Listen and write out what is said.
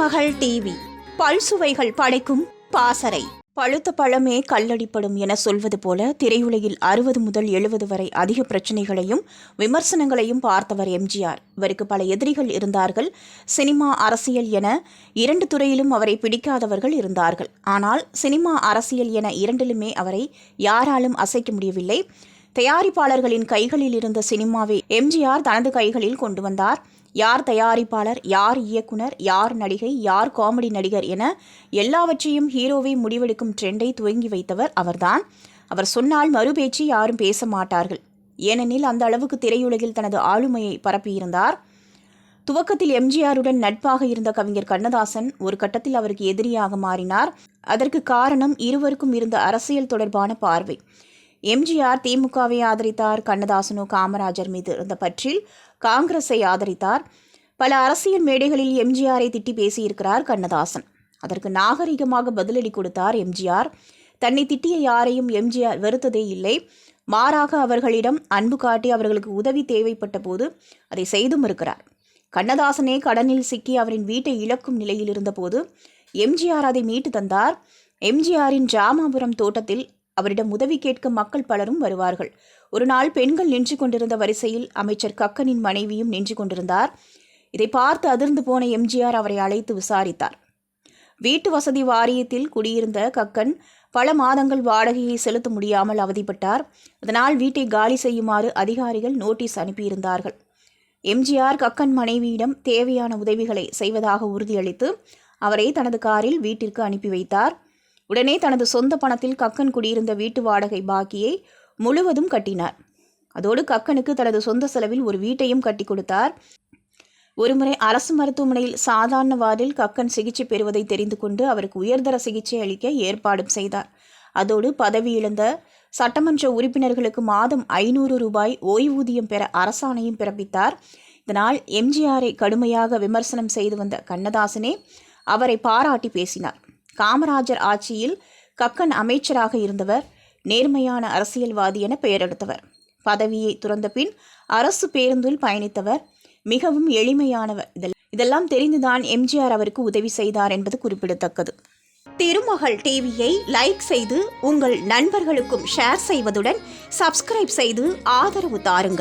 மகள் டிவி. பல்சுவைகள் படைக்கும் பாசறை. பழுத்த பழமே கல்லடிப்படும் என சொல்வது போல திரையுலகில் அறுபது முதல் எழுபது வரை அதிக பிரச்சனைகளையும் விமர்சனங்களையும் பார்த்தவர் எம்ஜிஆர். இவருக்கு பல எதிரிகள் இருந்தார்கள். சினிமா அரசியல் என இரண்டு துறையிலும் அவரை பிடிக்காதவர்கள் இருந்தார்கள். ஆனால் சினிமா அரசியல் என இரண்டிலுமே அவரை யாராலும் அசைக்க முடியவில்லை. தயாரிப்பாளர்களின் கைகளில் இருந்த சினிமாவை எம்ஜிஆர் தனது கைகளில் கொண்டு வந்தார். யார் தயாரிப்பாளர் யார் இயக்குனர் யார் நடிகை யார் காமெடி நடிகர் என எல்லாவற்றையும் ஹீரோவை முடிவெடுக்கும் ட்ரெண்டை துவங்கி வைத்தவர் அவர்தான். அவர் சொன்னால் மறுபேச்சு யாரும் பேச மாட்டார்கள். ஏனெனில் அந்த அளவுக்கு திரையுலகில் தனது ஆளுமையை பரப்பியிருந்தார். துவக்கத்தில் எம்ஜிஆருடன் நட்பாக இருந்த கவிஞர் கண்ணதாசன் ஒரு கட்டத்தில் அவருக்கு எதிரியாக மாறினார். அதற்கு காரணம் இருவருக்கும் இருந்த அரசியல் தொடர்பான பார்வை. எம்ஜிஆர் திமுகவை ஆதரித்தார் கண்ணதாசனோ காமராஜர் மீது இருந்த பற்றில் காங்கிரஸை ஆதரித்தார். பல அரசியல் மேடைகளில் எம்ஜிஆரை திட்டி பேசியிருக்கிறார் கண்ணதாசன். அதற்கு நாகரிகமாக பதிலடி கொடுத்தார் எம்ஜிஆர். தன்னை திட்டிய யாரையும் எம்ஜிஆர் வெறுத்ததே இல்லை. மாறாக அவர்களிடம் அன்பு காட்டி அவர்களுக்கு உதவி தேவைப்பட்ட போது அதை செய்தும் இருக்கிறார். கண்ணதாசனே கடனில் சிக்கி அவரின் வீட்டை இழக்கும் நிலையில் இருந்தபோது எம்ஜிஆர் அதை மீட்டு தந்தார். எம்ஜிஆரின் ராமாபுரம் தோட்டத்தில் அவரிடம் உதவி கேட்க மக்கள் பலரும் வருவார்கள். ஒரு நாள் பெண்கள் நின்று கொண்டிருந்த வரிசையில் அமைச்சர் கக்கனின் மனைவியும் நின்று கொண்டிருந்தார். இதை பார்த்து அதிர்ந்து போன எம்ஜிஆர் அவரை அழைத்து விசாரித்தார். வீட்டு வசதி வாரியத்தில் குடியிருந்த கக்கன் பல மாதங்கள் வாடகையை செலுத்த முடியாமல் அவதிப்பட்டார். அதனால் வீட்டை காலி செய்யுமாறு அதிகாரிகள் நோட்டீஸ் அனுப்பியிருந்தார்கள். எம்ஜிஆர் கக்கன் மனைவியிடம் தேவையான உதவிகளை செய்வதாக உறுதியளித்து அவரை தனது காரில் வீட்டிற்கு அனுப்பி வைத்தார். உடனே தனது சொந்த பணத்தில் கக்கன் குடியிருந்த வீட்டு வாடகை பாக்கியை முழுவதும் கட்டினார். அதோடு கக்கனுக்கு தனது சொந்த செலவில் ஒரு வீட்டையும் கட்டி கொடுத்தார். ஒருமுறை அரசு மருத்துவமனையில் சாதாரண வார்டில் கக்கன் சிகிச்சை பெறுவதை தெரிந்து கொண்டு அவருக்கு உயர்தர சிகிச்சை அளிக்க ஏற்பாடும் செய்தார். அதோடு பதவி இழந்த சட்டமன்ற உறுப்பினர்களுக்கு மாதம் ஐநூறு ரூபாய் ஓய்வூதியம் பெற அரசாணையும் பிறப்பித்தார். இதனால் எம்ஜிஆரை கடுமையாக விமர்சனம் செய்து வந்த கண்ணதாசனே அவரை பாராட்டி பேசினார். காமராஜர் ஆட்சியில் கக்கன் அமைச்சராக இருந்தவர் நேர்மையான அரசியல்வாதி என பெயரெடுத்தவர். பதவியை துறந்த பின் அரசு பேருந்தில் பயணித்தவர் மிகவும் எளிமையானவர். இதெல்லாம் இதெல்லாம் தெரிந்துதான் எம்ஜிஆர் அவருக்கு உதவி செய்தார் என்பது குறிப்பிடத்தக்கது. திருமகள் டிவியை லைக் செய்து உங்கள் நண்பர்களுக்கும் ஷேர் செய்வதுடன் சப்ஸ்கிரைப் செய்து ஆதரவு தாருங்கள்.